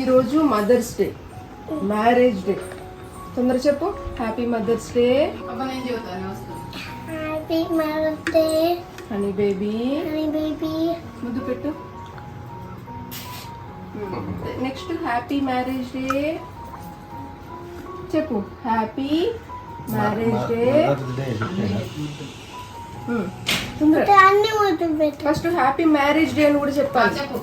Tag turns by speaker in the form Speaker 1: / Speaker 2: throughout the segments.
Speaker 1: ఈరోజు mothers day. Marriage day. తొందర చెప్పు.
Speaker 2: Happy mother's day
Speaker 3: Happy Mother's Day,
Speaker 1: honey baby
Speaker 3: honey baby.
Speaker 1: ముద్దు పెట్టు. నెక్స్ట్ హ్యాపీ మ్యారేజ్ డే చెప్పు. హ్యాపీ మ్యారేజ్ డే తొందర
Speaker 3: అన్ని ముద్దు పెట్టు.
Speaker 1: ఫస్ట్ హ్యాపీ మ్యారేజ్ డే అని కూడా చెప్పాలి.
Speaker 2: చెప్పు.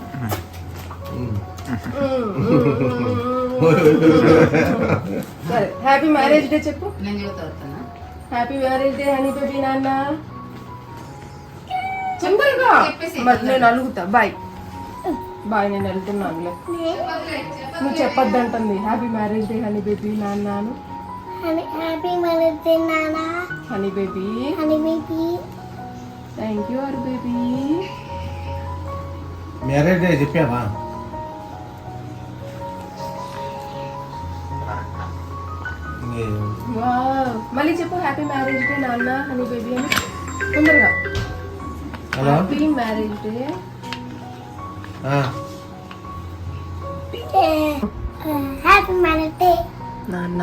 Speaker 1: సరే హ్యాపీ మ్యారేజ్ డే చెప్పు.
Speaker 2: నేను చెబుతా వస్తాను?
Speaker 1: Happy marriage day honey baby నాన్న. తొందరగా. మరి నేను అలుగుతా బాయ్ బాయ్ నేను వెళ్తున్నానులే నువ్వు చెప్పొద్దంటుంది. Happy marriage day honey baby నాన్నాను.
Speaker 3: Honey, Happy Mother's Day, Nana.
Speaker 1: Honey baby
Speaker 3: Honey baby.
Speaker 1: Thank you R baby
Speaker 4: marriage day చెప్పావా?
Speaker 1: మళ్ళీ చెప్పు హ్యాపీ మ్యారేజ్ డే నాన్న హనీ బేబీ అని. తొందరగా. Happy
Speaker 3: marriage day happy Mother's Day,
Speaker 1: నాన్న.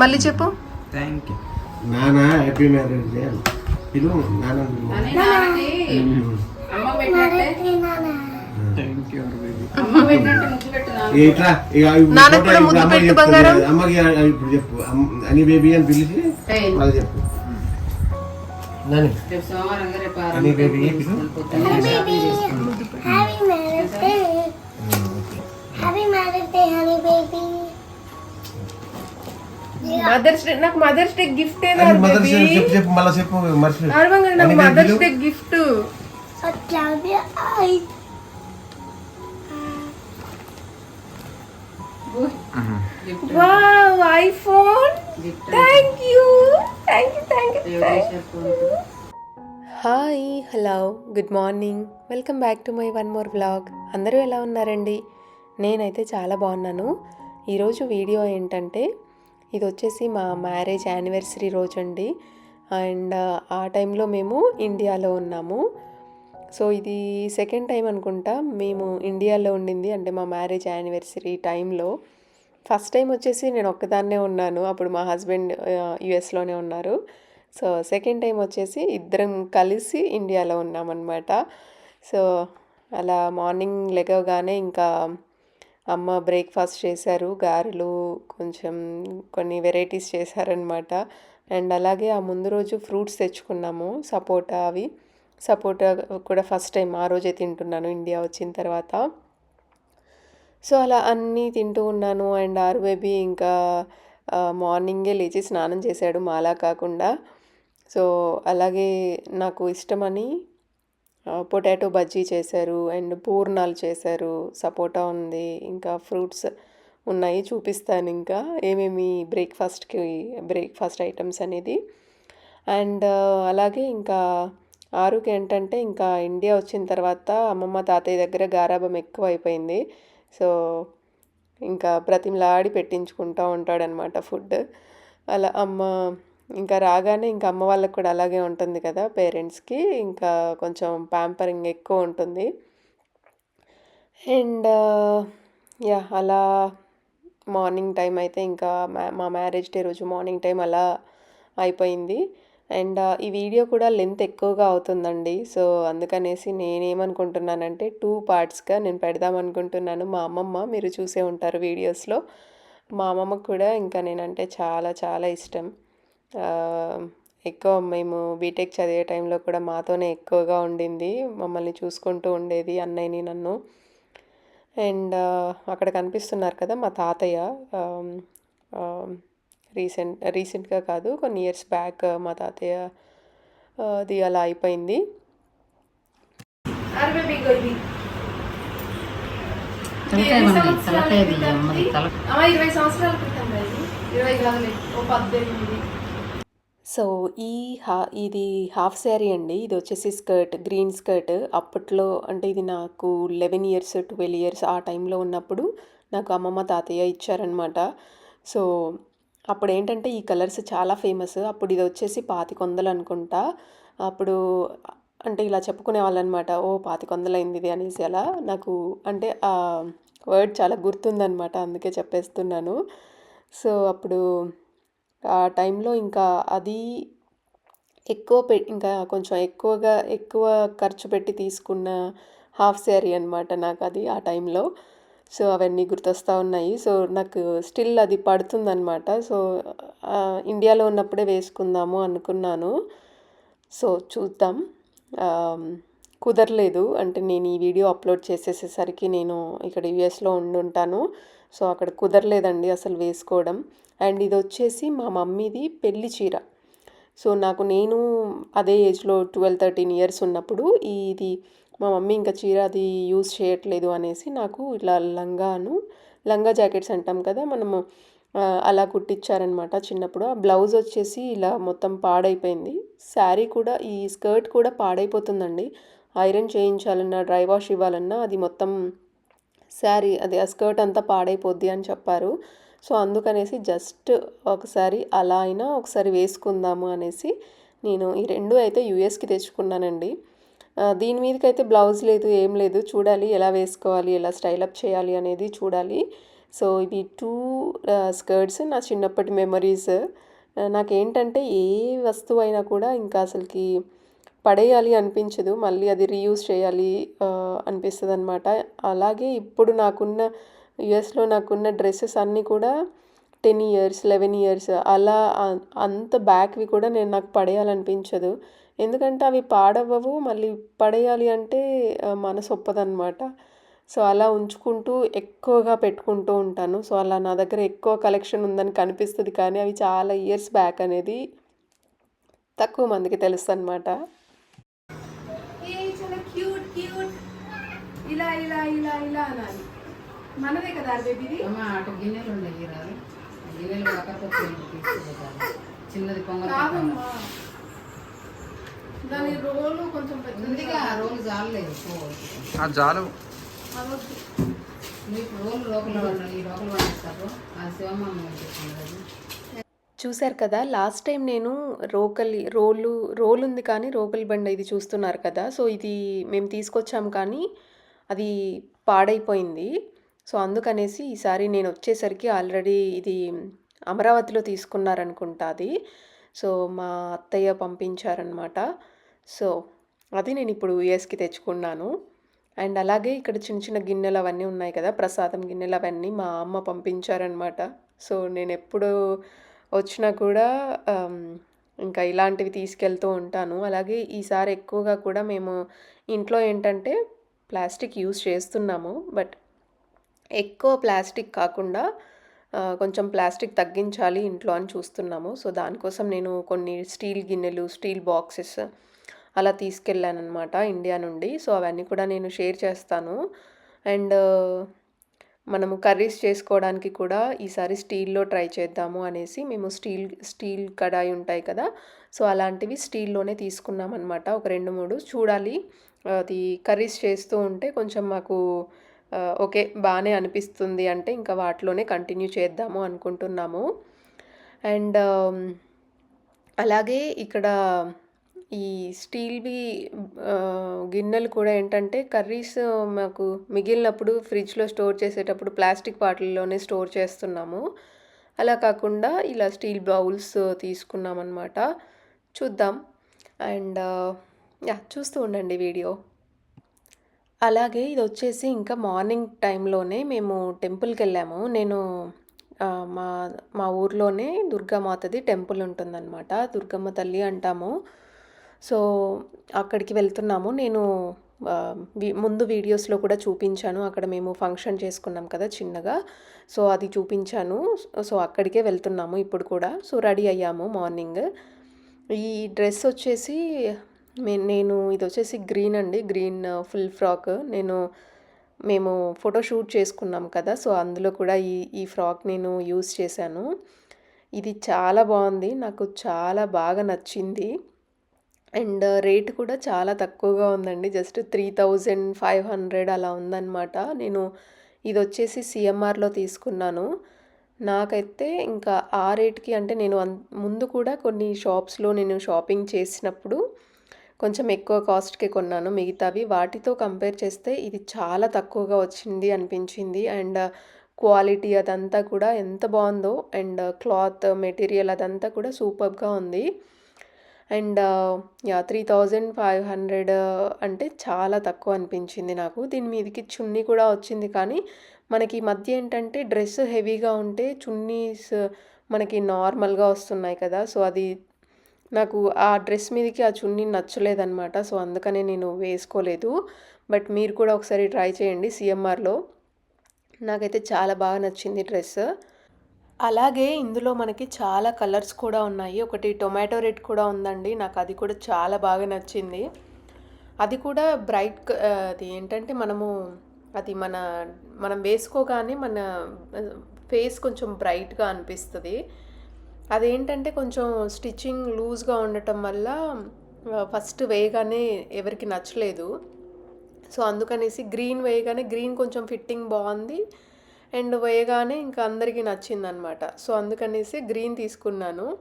Speaker 1: మళ్ళీ చెప్పు.
Speaker 5: Thank you
Speaker 4: నాన్న. హ్యాపీ మ్యారేజ్ డే పిలువు నాన్న.
Speaker 5: థ్యాంక్ యూ బేబీ
Speaker 2: అమ్మ పెట్టినట్టు ముద్దు పెట్టు నాన్న
Speaker 4: ఇట్లా ఇక ఇప్పుడు
Speaker 1: నాన్నకు
Speaker 4: ఫోటో
Speaker 1: కూడా
Speaker 4: ఇప్పుడు
Speaker 1: ముద్దు
Speaker 4: అమ్మకి
Speaker 1: పెట్టు
Speaker 4: చెప్తుంది.
Speaker 1: బంగారం.
Speaker 4: అమ్మకి ఇప్పుడు చెప్పు అమ్మ- అని బేబీ అని పిలిచి
Speaker 2: ఏయ్,
Speaker 4: వాళ్ళు చెప్పు నాని
Speaker 2: రేపు సోమవారం గా రేపు
Speaker 4: అని baby,
Speaker 2: తీసుకొని పొద్దున్నే షాపింగ్ చేసుకుంటాం.
Speaker 3: Happy Mother's Day. Happy Mother's Day, honey baby.
Speaker 1: Mother's Day నాకు మదర్స్ డే గిఫ్ట్ ఏదా
Speaker 4: అని మదర్స్
Speaker 1: బేబీ
Speaker 4: చెప్పు చెప్పు మళ్ళీ చెప్పు మర్చిపోయి
Speaker 1: నార్మల్గా నాకు
Speaker 4: అని baby
Speaker 1: మదర్స్
Speaker 4: పిలువు.
Speaker 1: Day gift
Speaker 3: So,
Speaker 1: iPhone thank you thank you
Speaker 2: thank you.
Speaker 6: Hi hello good morning welcome back to my one more vlog అందరూ ఎలా ఉన్నారండి? నేనైతే చాలా బాగున్నాను. ఈరోజు వీడియో ఏంటంటే ఇది వచ్చేసి మా మ్యారేజ్ యానివర్సరీ రోజు అండి అండ్ ఆ టైంలో మేము ఇండియాలో ఉన్నాము. సో ఇది సెకండ్ టైం అనుకుంటా మేము ఇండియాలో ఉండింది అంటే మా మ్యారేజ్ యానివర్సరీ టైంలో. ఫస్ట్ టైం వచ్చేసి నేను ఒక్కదాన్నే ఉన్నాను. అప్పుడు మా హస్బెండ్ యుఎస్లోనే ఉన్నారు. సో సెకండ్ టైం వచ్చేసి ఇద్దరం కలిసి ఇండియాలో ఉన్నామన్నమాట. సో అలా మార్నింగ్ లెగవగానే ఇంకా అమ్మ బ్రేక్ఫాస్ట్ చేశారు. గారెలు కొంచెం కొన్ని వెరైటీస్ చేశారనమాట అండ్ అలాగే ఆ ముందు రోజు ఫ్రూట్స్ తెచ్చుకున్నాము సపోటా అవి. సపోటా కూడా ఫస్ట్ టైం ఆ రోజే తింటున్నాను. ఇండియా వచ్చిన తర్వాత. సో అలా అన్నీ తింటూ ఉన్నాను. అండ్ ఆరు బేబీ ఇంకా మార్నింగే లేచి స్నానం చేశాడు మాలా కాకుండా. సో అలాగే నాకు ఇష్టమని పొటాటో బజ్జీ చేశారు. అండ్ పూర్ణాలు చేశారు. సపోటా ఉంది. ఇంకా ఫ్రూట్స్ ఉన్నాయి చూపిస్తాను ఇంకా. ఏమేమి బ్రేక్ఫాస్ట్కి బ్రేక్ఫాస్ట్ ఐటమ్స్ అనేది. అండ్ అలాగే ఇంకా ఆరుకి ఏంటంటే ఇంకా ఇండియా వచ్చిన తర్వాత అమ్మమ్మ తాతయ్య దగ్గర గారాబం ఎక్కువ అయిపోయింది సో ఇంకా బ్రతిమలాడి పెట్టించుకుంటూ ఉంటాడనమాట ఫుడ్. అలా అమ్మ ఇంకా రాగానే ఇంకా అమ్మ వాళ్ళకి కూడా అలాగే ఉంటుంది కదా పేరెంట్స్కి ఇంకా కొంచెం ప్యాంపరింగ్ ఎక్కువ ఉంటుంది. అండ్ యా అలా మార్నింగ్ టైం అయితే ఇంకా మా- మా మ్యారేజ్ డే రోజు మార్నింగ్ టైం అలా అయిపోయింది. అండ్ ఈ వీడియో కూడా లెంత్ ఎక్కువగా అవుతుందండి. సో అందుకనేసి నేనేమనుకుంటున్నానంటే టూ పార్ట్స్గా నేను పెడదాం అనుకుంటున్నాను మా అమ్మమ్మ మీరు చూసే ఉంటారు వీడియోస్లో. మా అమ్మమ్మకు కూడా ఇంకా నేనంటే చాలా చాలా ఇష్టం. ఎక్కువ మేము బీటెక్ చదివే టైంలో కూడా మాతోనే ఎక్కువగా ఉండింది. మమ్మల్ని చూసుకుంటూ ఉండేది అన్నయ్యని నన్ను. అండ్ అక్కడ కనిపిస్తున్నారు కదా మా తాతయ్య. రీసెంట్ రీసెంట్గా కాదు కొన్ని ఇయర్స్ బ్యాక్ మా తాతయ్య అది అలా అయిపోయింది.
Speaker 1: ఇరవై సంవత్సరాల క్రితం ఇరవై కాదులే ఓ పద్దెనిమిది.
Speaker 6: సో ఈ హా ఇది హాఫ్ శారీ అండి. ఇది వచ్చేసి స్కర్ట్ గ్రీన్ స్కర్ట్. అప్పట్లో అంటే ఇది నాకు లెవెన్ ఇయర్స్ ట్వెల్వ్ ఇయర్స్ ఆ టైంలో ఉన్నప్పుడు నాకు అమ్మమ్మ తాతయ్య ఇచ్చారనమాట సో అప్పుడు ఏంటంటే ఈ కలర్స్ చాలా ఫేమస్. అప్పుడు ఇది వచ్చేసి పాతిక వందలు అనుకుంటా. అప్పుడు అంటే ఇలా చెప్పుకునే వాళ్ళు అనమాట ఓ పాతికొందలు అయింది ఇది అనేసి అలా నాకు అంటే ఆ వర్డ్ చాలా గుర్తుందనమాట అందుకే చెప్పేస్తున్నాను. సో అప్పుడు ఆ టైంలో ఇంకా అది ఎక్కువ పె ఇంకా కొంచెం ఎక్కువగా ఎక్కువ ఖర్చు పెట్టి తీసుకున్న హాఫ్ శారీ అనమాట నాకు అది ఆ టైంలో. సో అవన్నీ గుర్తొస్తూ ఉన్నాయి. సో నాకు స్టిల్ అది పడుతుందనమాట సో ఇండియాలో ఉన్నప్పుడే వేసుకుందాము అనుకున్నాను. సో చూద్దాం. కుదరలేదు. అంటే నేను ఈ వీడియో అప్లోడ్ చేసేసేసరికి నేను ఇక్కడ యుఎస్లో ఉండుంటాను. సో అక్కడ కుదరలేదండి అసలు వేసుకోవడం. అండ్ ఇది వచ్చేసి మా మమ్మీది పెళ్ళి చీర. సో నాకు నేను అదే ఏజ్లో ట్వెల్వ్ థర్టీన్ ఇయర్స్ ఉన్నప్పుడు ఇది మా మమ్మీ ఇంకా చీర అది యూజ్ చేయట్లేదు అనేసి నాకు ఇట్లా లంగాను లంగా జాకెట్స్ అంటాం కదా మనము అలా కుట్టించారనమాట చిన్నప్పుడు. ఆ బ్లౌజ్ వచ్చేసి ఇలా మొత్తం పాడైపోయింది. శారీ కూడా ఈ స్కర్ట్ కూడా పాడైపోతుందండి. ఐరన్ చేయించాలన్నా డ్రై వాష్ ఇవ్వాలన్నా అది మొత్తం శారీ అది ఆ స్కర్ట్ అంతా పాడైపోద్ది అని చెప్పారు. సో అందుకనేసి జస్ట్ ఒకసారి అలా అయినా ఒకసారి వేసుకుందాము అనేసి నేను ఈ రెండు అయితే యూఎస్కి తెచ్చుకున్నానండి. దీని మీదకైతే బ్లౌజ్ లేదు ఏం లేదు. చూడాలి ఎలా వేసుకోవాలి ఎలా స్టైల్ అప్ చేయాలి అనేది చూడాలి. సో ఇవి టూ స్కర్ట్స్ నా చిన్నప్పటి మెమరీస్. నాకేంటంటే ఏ వస్తువు అయినా కూడా ఇంకా అసలుకి పడేయాలి అనిపించదు. మళ్ళీ అది రీయూజ్ చేయాలి అనిపిస్తుంది అనమాట అలాగే ఇప్పుడు నాకున్న యుఎస్లో నాకున్న డ్రెస్సెస్ అన్నీ కూడా టెన్ ఇయర్స్ లెవెన్ ఇయర్స్ అలా అంత బ్యాక్వి కూడా నేను నాకు పడేయాలనిపించదు. ఎందుకంటే అవి పాడవ్వవు మళ్ళీ పడేయాలి అంటే మనసు ఒప్పదన్నమాట. సో అలా ఉంచుకుంటూ ఎక్కువగా పెట్టుకుంటూ ఉంటాను. సో అలా నా దగ్గర ఎక్కువ కలెక్షన్ ఉందని కనిపిస్తుంది కానీ అవి చాలా ఇయర్స్ బ్యాక్ అనేది తక్కువ మందికి తెలుసు అనమాట
Speaker 1: ఏ చాలా క్యూట్ క్యూట్. ఇలా ఇలా ఇలా ఇలా అనాలి. మనదే కదా బేబీది
Speaker 2: అమ్మ అటు గిన్నెలు ఉన్నాయి రాదు గిన్నెలు కాకపోతే తీసుకుపోతాను. చిన్నది పొంగల్
Speaker 1: దాని రోలు కొంచెం పెద్దదిగా
Speaker 2: ముందుగా రోలు చాలలేదు
Speaker 5: ఆ జాలు.
Speaker 2: మీకు రోలు లోపల ఈ లోపల శివమ్మ
Speaker 6: చూశారు కదా లాస్ట్ టైం నేను రోకలి రోలు రోల్ ఉంది కానీ రోకలి బండ ఇది చూస్తున్నారు కదా. సో ఇది మేము తీసుకొచ్చాం కానీ అది పాడైపోయింది. సో అందుకనేసి ఈసారి నేను వచ్చేసరికి ఆల్రెడీ ఇది అమరావతిలో తీసుకున్నారనుకుంటా అది. సో మా అత్తయ్య పంపించారనమాట సో అది నేను ఇప్పుడు యూఎస్కి తెచ్చుకున్నాను. అండ్ అలాగే ఇక్కడ చిన్న చిన్న గిన్నెలు అవన్నీ ఉన్నాయి కదా ప్రసాదం గిన్నెలు అవన్నీ మా అమ్మ పంపించారనమాట సో నేను ఎప్పుడు వచ్చినా కూడా ఇంకా ఇలాంటివి తీసుకెళ్తూ ఉంటాను. అలాగే ఈసారి ఎక్కువగా కూడా మేము ఇంట్లో ఏంటంటే ప్లాస్టిక్ యూస్ చేస్తున్నాము. బట్ ఎక్కువ ప్లాస్టిక్ కాకుండా కొంచెం ప్లాస్టిక్ తగ్గించాలి ఇంట్లో అని చూస్తున్నాము. సో దానికోసం నేను కొన్ని స్టీల్ గిన్నెలు స్టీల్ బాక్సెస్ అలా తీసుకెళ్ళాను అనమాట ఇండియా నుండి. సో అవన్నీ కూడా నేను షేర్ చేస్తాను. అండ్ మనము కర్రీస్ చేసుకోవడానికి కూడా ఈసారి స్టీల్లో ట్రై చేద్దాము అనేసి మేము స్టీల్ స్టీల్ కడాయి ఉంటాయి కదా సో అలాంటివి స్టీల్లోనే తీసుకున్నాం అనమాట ఒక రెండు మూడు చూడాలి. అది కర్రీస్ చేస్తూ ఉంటే కొంచెం మాకు ఓకే బాగానే అనిపిస్తుంది అంటే ఇంకా వాటిలోనే కంటిన్యూ చేద్దాము అనుకుంటున్నాము. అండ్ అలాగే ఇక్కడ ఈ స్టీల్వి గిన్నెలు కూడా ఏంటంటే కర్రీస్ మాకు మిగిలినప్పుడు ఫ్రిడ్జ్లో స్టోర్ చేసేటప్పుడు ప్లాస్టిక్ బాటిల్లోనే స్టోర్ చేస్తున్నాము. అలా కాకుండా ఇలా స్టీల్ బౌల్స్ తీసుకున్నామన్నమాట. చూద్దాం. అండ్ యా చూస్తూ ఉండండి వీడియో. అలాగే ఇది వచ్చేసి ఇంకా మార్నింగ్ టైంలోనే మేము టెంపుల్కి వెళ్ళాము నేను మా మా ఊర్లోనే దుర్గామాతది టెంపుల్ ఉంటుందన్నమాట. దుర్గమ్మ తల్లి అంటాము. సో అక్కడికి వెళ్తున్నాము. నేను ముందు వీడియోస్లో కూడా చూపించాను. అక్కడ మేము ఫంక్షన్ చేసుకున్నాం కదా చిన్నగా. సో అది చూపించాను. సో అక్కడికే వెళ్తున్నాము ఇప్పుడు కూడా. సో రెడీ అయ్యాము మార్నింగ్. ఈ డ్రెస్ వచ్చేసి నేను ఇది వచ్చేసి గ్రీన్ అండి. Green full frock. నేను మేము ఫోటో షూట్ చేసుకున్నాం కదా సో అందులో కూడా ఈ ఈ ఫ్రాక్ నేను యూస్ చేశాను. ఇది చాలా బాగుంది. నాకు చాలా బాగా నచ్చింది. అండ్ రేట్ కూడా చాలా తక్కువగా ఉందండి. Just three thousand five hundred అలా ఉందన్నమాట. నేను ఇది వచ్చేసి సిఎంఆర్లో తీసుకున్నాను. నాకైతే ఇంకా ఆ రేట్కి అంటే నేను అన్- ముందు కూడా కొన్ని షాప్స్లో నేను షాపింగ్ చేసినప్పుడు కొంచెం ఎక్కువ కాస్ట్కి కొన్నాను. మిగతావి వాటితో కంపేర్ చేస్తే ఇది చాలా తక్కువగా వచ్చింది అనిపించింది. అండ్ క్వాలిటీ అదంతా కూడా ఎంత బాగుందో అండ్ క్లాత్ మెటీరియల్ అదంతా కూడా సూపర్గా ఉంది. And yeah three thousand five hundred అంటే చాలా తక్కువ అనిపించింది నాకు. దీని మీదకి చున్నీ కూడా వచ్చింది. కానీ మనకి ఈ మధ్య ఏంటంటే డ్రెస్ హెవీగా ఉంటే చున్నీస్ మనకి నార్మల్గా వస్తున్నాయి కదా. సో అది నాకు ఆ డ్రెస్ మీదకి ఆ చున్నీ నచ్చలేదన్నమాట. సో అందుకనే నేను వేసుకోలేదు. బట్ మీరు కూడా ఒకసారి ట్రై చేయండి సిఎంఆర్లో. నాకైతే చాలా బాగా నచ్చింది డ్రెస్. అలాగే ఇందులో మనకి చాలా కలర్స్ కూడా ఉన్నాయి. ఒకటి టొమాటో రెడ్ కూడా ఉందండి. నాకు అది కూడా చాలా బాగా నచ్చింది. అది కూడా బ్రైట్ క- అది ఏంటంటే మనము అది మన మనం వేసుకోగానే మన ఫేస్ కొంచెం బ్రైట్గా అనిపిస్తుంది. అదేంటంటే కొంచెం స్టిచ్చింగ్ లూజ్గా ఉండటం వల్ల ఫస్ట్ వేయగానే ఎవరికి నచ్చలేదు. సో అందుకనేసి గ్రీన్ వేయగానే గ్రీన్ కొంచెం ఫిట్టింగ్ బాగుంది. అండ్ వేయగానే ఇంకా అందరికీ నచ్చిందనమాట. సో అందుకనేసి గ్రీన్ తీసుకున్నాను.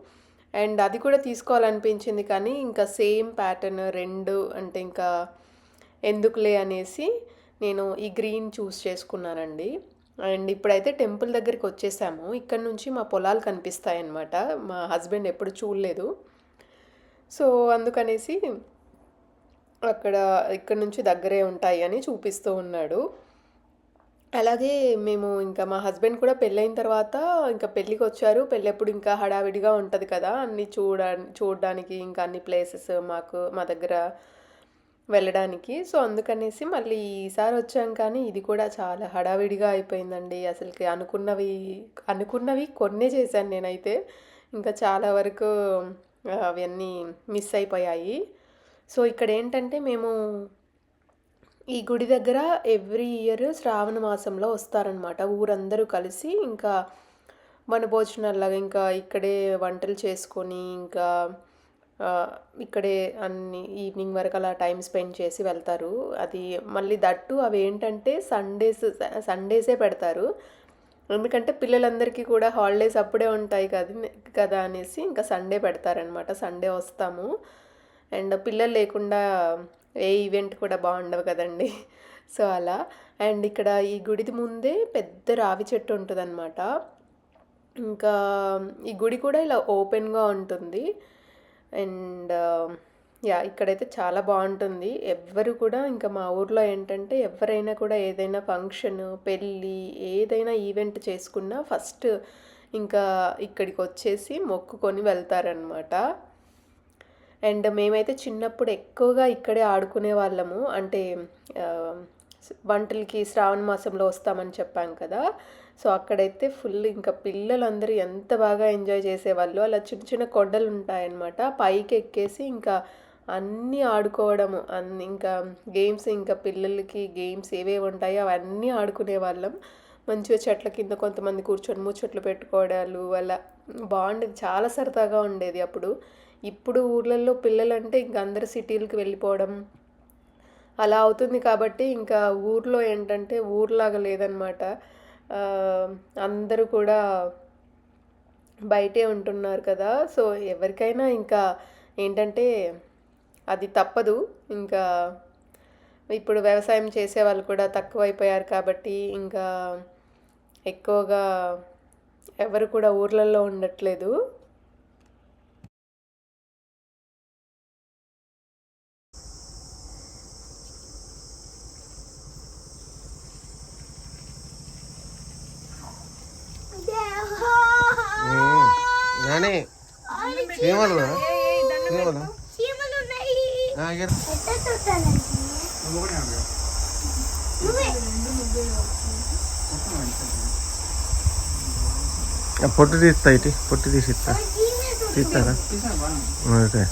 Speaker 6: అండ్ అది కూడా తీసుకోవాలనిపించింది కానీ ఇంకా సేమ్ ప్యాటర్న్ రెండు అంటే ఇంకా ఎందుకులే అనేసి నేను ఈ గ్రీన్ చూస్ చేసుకున్నానండి. అండ్ ఇప్పుడైతే టెంపుల్ దగ్గరికి వచ్చేసాము. ఇక్కడ నుంచి మా పొలాలు కనిపిస్తాయి అన్నమాట మా హస్బెండ్ ఎప్పుడు చూడలేదు. సో అందుకనేసి అక్కడ ఇక్కడ నుంచి దగ్గరే ఉంటాయి అని చూపిస్తూ ఉన్నాడు. అలాగే మేము ఇంకా మా హస్బెండ్ కూడా పెళ్ళైన తర్వాత ఇంకా పెళ్ళికి వచ్చారు. పెళ్ళెప్పుడు ఇంకా హడావిడిగా ఉంటుంది కదా. అన్ని చూడ చూడడానికి ఇంకా అన్ని ప్లేసెస్ మాకు మా దగ్గర వెళ్ళడానికి. సో అందుకనేసి మళ్ళీ ఈసారి వచ్చాం కానీ ఇది కూడా చాలా హడావిడిగా అయిపోయిందండి. అసలుకి అనుకున్నవి అనుకున్నవి కొన్నే చేశాను నేనైతే. ఇంకా చాలా వరకు అవన్నీ మిస్ అయిపోయాయి. సో ఇక్కడ ఏంటంటే మేము ఈ గుడి దగ్గర ఎవ్రీ ఇయర్ శ్రావణ మాసంలో వస్తారనమాట ఊరందరూ కలిసి ఇంకా మన భోజనాల్లాగా ఇంకా ఇక్కడే వంటలు చేసుకొని ఇంకా ఇక్కడే అన్ని ఈవినింగ్ వరకు అలా టైం స్పెండ్ చేసి వెళ్తారు. అది మళ్ళీ దట్టు అవి ఏంటంటే సండేస్ సండేసే పెడతారు. ఎందుకంటే పిల్లలందరికీ కూడా హాలిడేస్ అప్పుడే ఉంటాయి కదా కదా అనేసి ఇంకా సండే పెడతారనమాట సండే వస్తాము. అండ్ పిల్లలు లేకుండా ఏ ఈవెంట్ కూడా బాగుండవు కదండి. సో అలా. అండ్ ఇక్కడ ఈ గుడిది ముందే పెద్ద రావి చెట్టు ఉంటుందన్నమాట. ఇంకా ఈ గుడి కూడా ఇలా ఓపెన్గా ఉంటుంది. అండ్ యా ఇక్కడైతే చాలా బాగుంటుంది. ఎవ్వరు కూడా ఇంకా మా ఊర్లో ఏంటంటే ఎవరైనా కూడా ఏదైనా ఫంక్షన్ పెళ్ళి ఏదైనా ఈవెంట్ చేసుకున్నా ఫస్ట్ ఇంకా ఇక్కడికి వచ్చేసి మొక్కుకొని వెళ్తారనమాట అండ్ మేమైతే చిన్నప్పుడు ఎక్కువగా ఇక్కడే ఆడుకునే వాళ్ళము. అంటే వంటలకి శ్రావణ మాసంలో వస్తామని చెప్పాం కదా. సో అక్కడైతే ఫుల్ ఇంకా పిల్లలందరూ ఎంత బాగా ఎంజాయ్ చేసేవాళ్ళు. అలా చిన్న చిన్న కొండలు ఉంటాయన్నమాట పైకి ఎక్కేసి ఇంకా అన్నీ ఆడుకోవడము అన్ని ఇంకా గేమ్స్ ఇంకా పిల్లలకి గేమ్స్ ఏవేవి ఉంటాయో అవన్నీ ఆడుకునే వాళ్ళం మంచిగా చెట్ల కింద కొంతమంది కూర్చొని ముచ్చట్లు పెట్టుకోవడాలు అలా బాగుండేది చాలా సరదాగా ఉండేది అప్పుడు. ఇప్పుడు ఊర్లలో పిల్లలంటే ఇంక అందరు సిటీలకు వెళ్ళిపోవడం అలా అవుతుంది కాబట్టి ఇంకా ఊర్లో ఏంటంటే ఊర్లాగా లేదనమాట అందరూ కూడా బయటే ఉంటున్నారు కదా. సో ఎవరికైనా ఇంకా ఏంటంటే అది తప్పదు. ఇంకా ఇప్పుడు వ్యవసాయం చేసే వాళ్ళు కూడా తక్కువైపోయారు కాబట్టి ఇంకా ఎక్కువగా ఎవరు కూడా ఊర్లలో ఉండట్లేదు.
Speaker 3: చీమలు నువ్వే.
Speaker 4: పొట్టు తీస్తా ఇటు పొట్టు తీసి ఇస్తా తీస్తారా? ఓకే.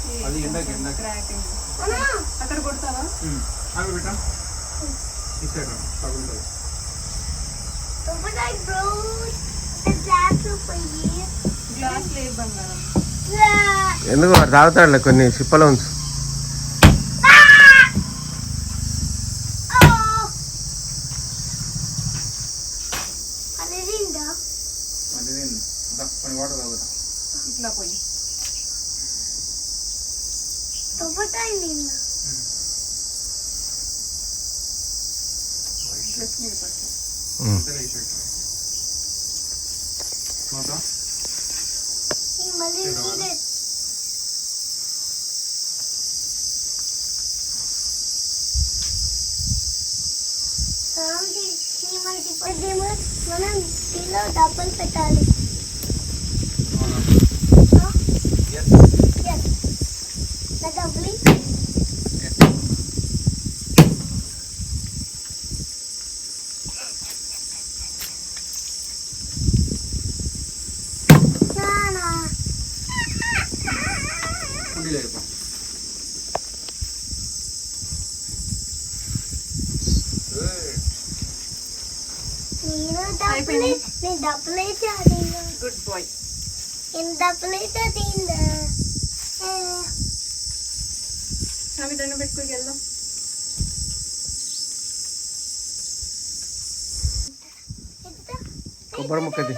Speaker 3: గ్లాస్
Speaker 1: లేదు బంగారం.
Speaker 4: ఎందుకు? వాడు తాగుతాడులే కొన్ని చిప్పలో ఉంచు
Speaker 3: అది తిందా
Speaker 5: అది నేను కొన్ని వాటర్ తాగుతా
Speaker 1: ఇట్లా పోయి
Speaker 3: తొప్పటాయి నిన్న
Speaker 5: అంతే ఈ షర్ట్ స్మోకా
Speaker 3: ఈ మళ్ళీ నీదే రామ్జీ శ్రీమంతి పద్యము మనం టీలో డబ్బులు పెట్టాలి
Speaker 5: అవునా ఎస్
Speaker 3: ఎస్ నా డబ్బులు
Speaker 5: ఎస్
Speaker 3: నానా
Speaker 5: కుండీలో అయిపో
Speaker 3: నేను డబ్బులు నేను డబ్బులు అయితే అది
Speaker 1: గుడ్ బాయ్ అవి దండం పెట్టుకుని వెళ్దాం.
Speaker 4: కొబ్బరి ముక్కది.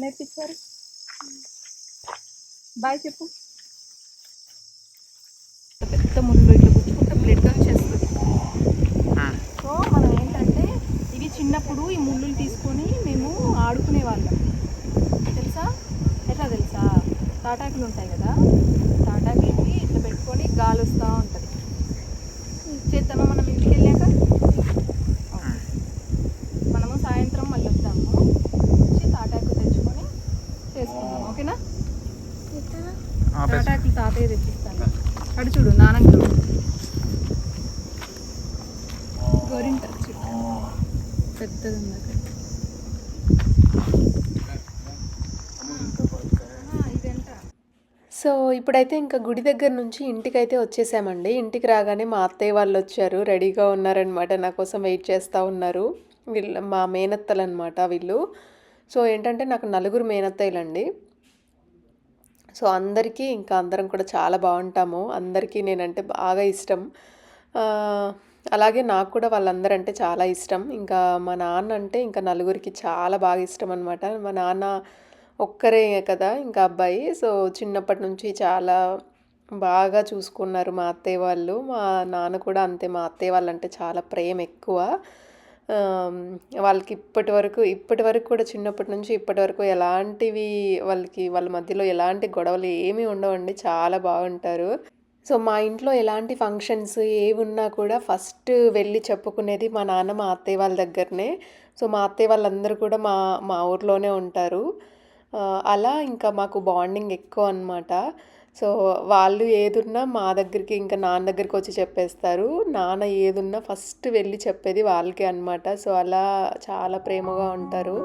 Speaker 1: ఎవరు నేర్పించారు? బాయ్ చెప్పు. పెద్ద ముళ్ళు ఇట్లా గుచ్చుకుంటే బ్లడ్ వచ్చేస్తుంది. సో మనం ఏంటంటే ఇవి చిన్నప్పుడు ఈ ముళ్ళులు తీసుకొని మేము ఆడుకునే వాళ్ళం. తెలుసా? ఎట్లా తెలుసా? తాటాకులు ఉంటాయి కదా? తాటాకులకి ఇట్లా పెట్టుకొని గాలి వస్తూ ఉంటుంది చేద్దామా మనం ఇంటికి వెళ్ళాక ఓకే. మనము సాయంత్రం మళ్ళీ వద్దాము వచ్చి తాటాకు తెచ్చుకొని చేసుకుందాం ఓకేనా తాటాకులు తాతయ్య తెచ్చిస్తాను అడు చూడు నానంగా గోరింటాకు చెట్టు పెద్దది ఉంది అక్కడ ఆ, ఇదెంత
Speaker 6: సో ఇప్పుడైతే ఇంకా గుడి దగ్గర నుంచి ఇంటికైతే వచ్చేసామండి. ఇంటికి రాగానే మా అత్తయ్య వాళ్ళు వచ్చారు. రెడీగా ఉన్నారనమాట నా కోసం వెయిట్ చేస్తూ ఉన్నారు. వీళ్ళు మా మేనత్తలు అనమాట వీళ్ళు. సో ఏంటంటే నాకు నలుగురు మేనత్తయ్యలండి. సో అందరికీ ఇంకా అందరం కూడా చాలా బాగుంటాము. అందరికీ నేనంటే బాగా ఇష్టం. అలాగే నాకు కూడా వాళ్ళందరూ అంటే చాలా ఇష్టం. ఇంకా మా నాన్న అంటే ఇంకా నలుగురికి చాలా బాగా ఇష్టం అనమాట మా నాన్న ఒక్కరే కదా ఇంకా అబ్బాయి. సో చిన్నప్పటి నుంచి చాలా బాగా చూసుకున్నారు మా అత్తయ్య వాళ్ళు. మా నాన్న కూడా అంతే మా అత్తయ్య వాళ్ళంటే చాలా ప్రేమ ఎక్కువ. వాళ్ళకి ఇప్పటి వరకు ఇప్పటి వరకు కూడా చిన్నప్పటి నుంచి ఇప్పటి వరకు ఎలాంటివి వాళ్ళకి వాళ్ళ మధ్యలో ఎలాంటి గొడవలు ఏమీ ఉండవండి. చాలా బాగుంటారు. సో మా ఇంట్లో ఎలాంటి ఫంక్షన్స్ ఏమున్నా కూడా ఫస్ట్ వెళ్ళి చెప్పుకునేది మా నాన్న మా అత్తయ్య వాళ్ళ దగ్గరనే. సో మా అత్తయ్య వాళ్ళందరూ కూడా మా మా ఊర్లోనే ఉంటారు. అలా ఇంకా మాకు బాండింగ్ ఎక్కువ అనమాట సో వాళ్ళు ఏదున్నా మా దగ్గరికి ఇంకా నాన్న దగ్గరికి వచ్చి చెప్పేస్తారు. నాన్న ఏదున్నా ఫస్ట్ వెళ్ళి చెప్పేది వాళ్ళకే అనమాట సో అలా చాలా ప్రేమగా ఉంటారు.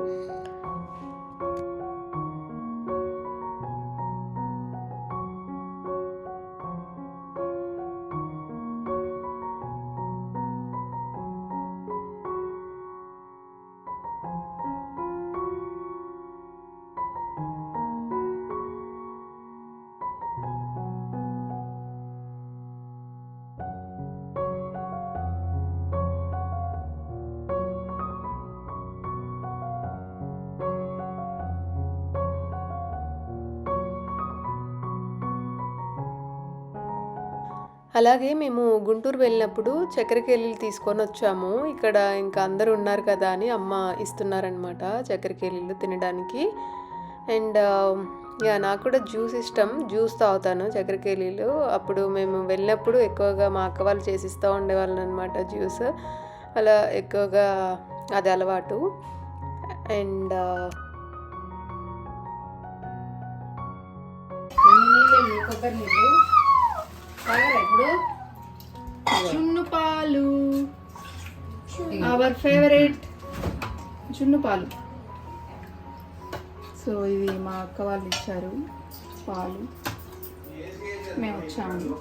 Speaker 6: అలాగే మేము గుంటూరు వెళ్ళినప్పుడు చక్కెరకేళీలు తీసుకొని వచ్చాము. ఇక్కడ ఇంకా అందరూ ఉన్నారు కదా అని అమ్మ ఇస్తున్నారనమాట చక్కెరకేళీలు తినడానికి. అండ్ యా నాకు కూడా జ్యూస్ ఇష్టం. జ్యూస్ తాగుతాను చక్కెరకేళీలు అప్పుడు మేము వెళ్ళినప్పుడు ఎక్కువగా మా అక్క వాళ్ళు చేసిస్తూ ఉండేవాళ్ళని అనమాట జ్యూస్. అలా ఎక్కువగా అది అలవాటు. అండ్
Speaker 2: కొబ్బరి నీళ్ళు తాగరా ఇప్పుడు?
Speaker 1: చున్ను. పాలు అవర్ ఫేవరెట్ చున్ను పాలు సో ఇది మా అక్క వాళ్ళు ఇచ్చారు. పాలు. మేము వచ్చాము.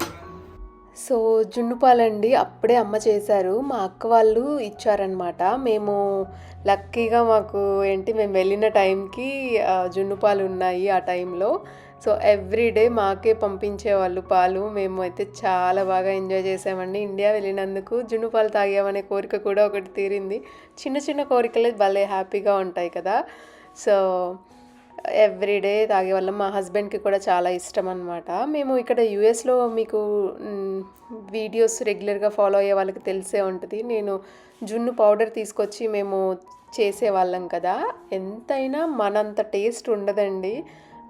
Speaker 6: సో జున్ను పాలండి అప్పుడే అమ్మ చేశారు. మా అక్క వాళ్ళు ఇచ్చారనమాట మేము లక్కీగా మాకు ఏంటి మేము వెళ్ళిన టైంకి జున్ను పాలు ఉన్నాయి ఆ టైంలో. సో ఎవ్రీడే మాకే పంపించేవాళ్ళు పాలు. మేము అయితే చాలా బాగా ఎంజాయ్ చేసామండి. ఇండియా వెళ్ళినందుకు జున్ను పాలు తాగామనే కోరిక కూడా ఒకటి తీరింది. చిన్న చిన్న కోరికలు భలే హ్యాపీగా ఉంటాయి కదా. సో ఎవ్రీడే తాగేవాళ్ళం మా హస్బెండ్కి కూడా చాలా ఇష్టం అనమాట మేము ఇక్కడ యూఎస్లో మీకు వీడియోస్ రెగ్యులర్గా ఫాలో అయ్యే వాళ్ళకి తెలిసే ఉంటుంది. నేను జున్ను పౌడర్ తీసుకొచ్చి మేము చేసేవాళ్ళం కదా. ఎంతైనా మనంత టేస్ట్ ఉండదండి.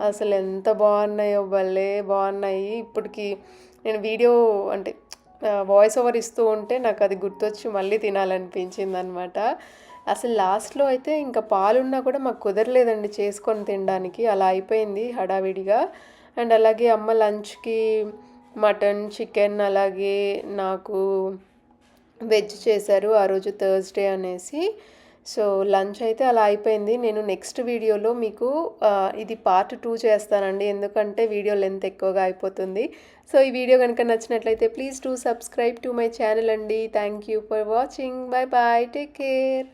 Speaker 6: అసలు ఎంత బాగున్నాయో భలే బాగున్నాయి. ఇప్పటికి నేను వీడియో అంటే వాయిస్ ఓవర్ ఇస్తూ ఉంటే నాకు అది గుర్తొచ్చి మళ్ళీ తినాలనిపించింది అనమాట అసలు లాస్ట్లో అయితే ఇంకా పాలున్నా కూడా మాకు కుదరలేదండి చేసుకొని తినడానికి. అలా అయిపోయింది హడావిడిగా. అండ్ అలాగే అమ్మ లంచ్కి మటన్ చికెన్ అలాగే నాకు వెజ్ చేశారు ఆ రోజు థర్స్డే అనేసి. సో లంచ్ అయితే అలా అయిపోయింది. నేను నెక్స్ట్ వీడియోలో మీకు ఇది పార్ట్ టూ చేస్తానండి. ఎందుకంటే వీడియో లెంత్ ఎక్కువగా అయిపోతుంది. సో ఈ వీడియో కనుక నచ్చినట్లయితే please to subscribe to my channel అండి. Thank you for watching. Bye bye take care.